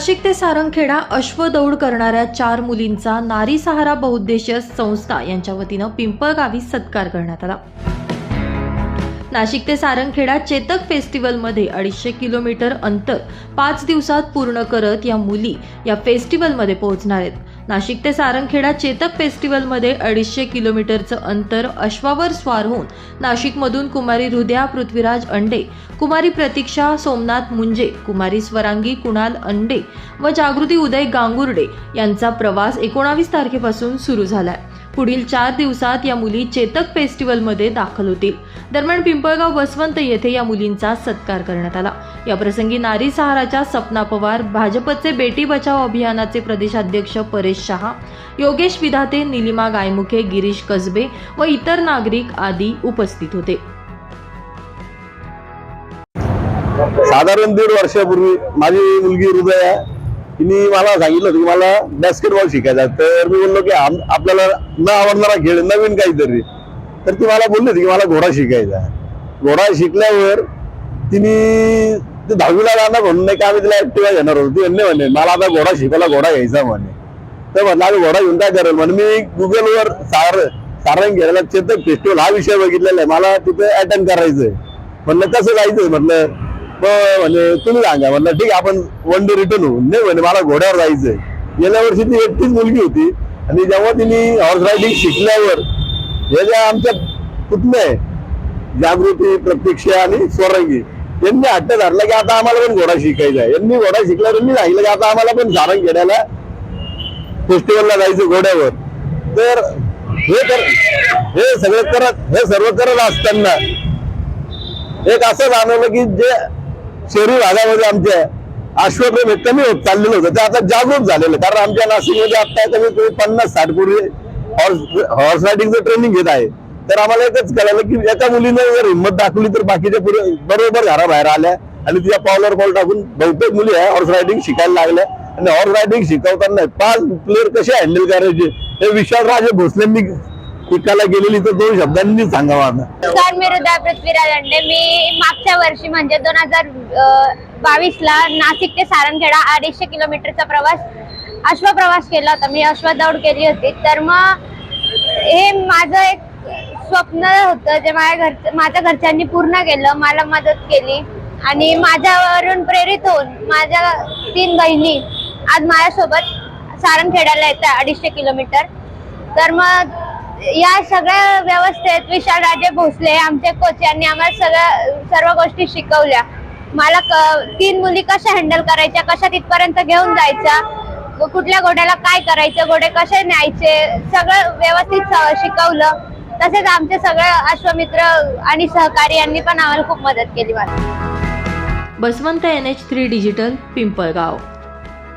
नाशिक ते सारंगखेडा अश्वदौड करणाऱ्या चार मुलींचा नारी सहारा बहुद्देशीय संस्था यांच्या वतीनं पिंपळगावी सत्कार करण्यात आला. नाशिक ते सारंगखेडा चेतक फेस्टिवलमध्ये अडीचशे किलोमीटर अंतर पाच दिवसात पूर्ण करत या मुली या फेस्टिवलमध्ये पोहोचणार आहेत. नाशिक ते सारंगखेडा चेतक फेस्टिवलमध्ये अडीचशे किलोमीटरचं अंतर अश्वावर स्वार होऊन नाशिकमधून कुमारी हृदया पृथ्वीराज अंडे कुमारी प्रतीक्षा सोमनाथ मुंजे कुमारी स्वरांगी कुणाल अंडे व जागृती उदय गांगुर्डे यांचा प्रवास एकोणावीस तारखेपासून सुरू झालाय. पुढील चार दिवसात या मुली चेतक फेस्टिवलमध्ये दाखल होतील. दरम्यान पिंपळगाव बसवंत येथे या मुलींचा सत्कार करण्यात आला. या प्रसंगी नारी सहाराच्या सपना पवार भाजपचे बेटी बचाव अभियानाचे प्रदेशाध्यक्ष परेश शहा योगेश विधाते निलिमा गायमुखे गिरीश कसबे व इतर नागरिक आदी उपस्थित होते. साधारण दीड वर्षापूर्वी माझी मुलगी हृदया तिने मला सांगितलं होतं की मला बास्केटबॉल शिकायचा आहे. तर मी बोललो की आम- आपल्याला न आवडणारा खेळ नवीन काहीतरी. तर ती मला बोलली होती की मला घोडा शिकायचा आहे. घोडा शिकल्यावर तिने ते दहावीला जाणार म्हणून नाही का आम्ही तिला ऍक्टिव्हा घेणार होतो. ती म्हणणे म्हणे मला आता घोडा शिकायला घोडा घ्यायचा म्हणे. तर म्हणलं आम्ही घोडा घेऊन काय करेल? म्हणे मी गुगलवर सार सारंग घ्यायला चेतक फेस्टिवल हा विषय बघितलेला आहे. मला तिथे अटेंड करायचंय. म्हणलं कसं जायचंय? म्हटलं म्हणजे तुम्ही सांगा म्हणलं ठीक आहे आपण वन डे रिटर्न होऊ नाही म्हणे मला घोड्यावर जायचंय. गेल्या वर्षी ती एकटीच मुलगी होती आणि जेव्हा तिने हॉर्स रायडिंग शिकल्यावर हे ज्या आमच्या पुतण्या आहे जागृती प्रतीक्षा आणि स्वरंगी यांनी हट्ट धरला की आता आम्हाला पण घोडा शिकायचा आहे. यांनी घोडा शिकल्यावर यांनी सांगितलं की आता आम्हाला पण सारंग घेण्याला फेस्टिवलला जायचं घोड्यावर. तर हे कर हे सगळं करत हे सर्व करत असताना एक असं जाणवलं की जे शहरी भागामध्ये आमच्या अश्वप्रेम हे कमी होत चाललेलं होतं. ते आता जागरूक झालेलं आहे. कारण आमच्या नाशिकमध्ये आता कमीत कमी पन्नास साठ पूर्वी हॉर्स हॉर्स रायडिंगचं ट्रेनिंग घेत आहे. तर आम्हाला एकच कळालं की एका मुलीनं जर हिंमत दाखवली तर बाकीच्या पुढे बरोबर घराबाहेर आल्या आणि तिच्या पावलावर पाऊल टाकून बहुतेक मुली आहे हॉर्स रायडिंग शिकायला लागल्या. आणि हॉर्स रायडिंग शिकवताना पाच प्लेअर कसे हँडल करायचे हे विशाल राजे भोसलेंनी पिकाला गेलेली तर दोन शब्दांनी सांगावा सर मी हृदय पृथ्वीराज अंडे मी मागच्या वर्षी म्हणजे दोन हजार बावीस ला नाशिक ते सारंगखेडा अडीचशे किलोमीटरचा प्रवास अश्व प्रवास केला होता. मी अश्वदौड केली होती. तर मग हे माझं एक स्वप्न होतं जे माझ्या घर माझ्या घरच्यांनी पूर्ण केलं मला मदत केली. आणि माझ्यावरून प्रेरित होऊन माझ्या तीन बहिणी आज माझ्यासोबत सारंगखेड्याला येतात अडीचशे किलोमीटर. तर मग या सगळ्या व्यवस्थेत विशाल राजे भोसले आमचे कोच यांनी आम्हाला सगळ्या सर्व गोष्टी शिकवल्या. मला क- तीन मुली कशा हँडल करायच्या कशा तिथपर्यंत घेऊन जायच्या कुठल्या घोड्याला काय करायचं घोडे कसे न्यायचे सगळं व्यवस्थित शिकवलं. तसेच आमचे सगळे अश्वमित्र आणि सहकारी यांनी पण आम्हाला खूप मदत केली मला Basavant N H three digital Pimpalgaon.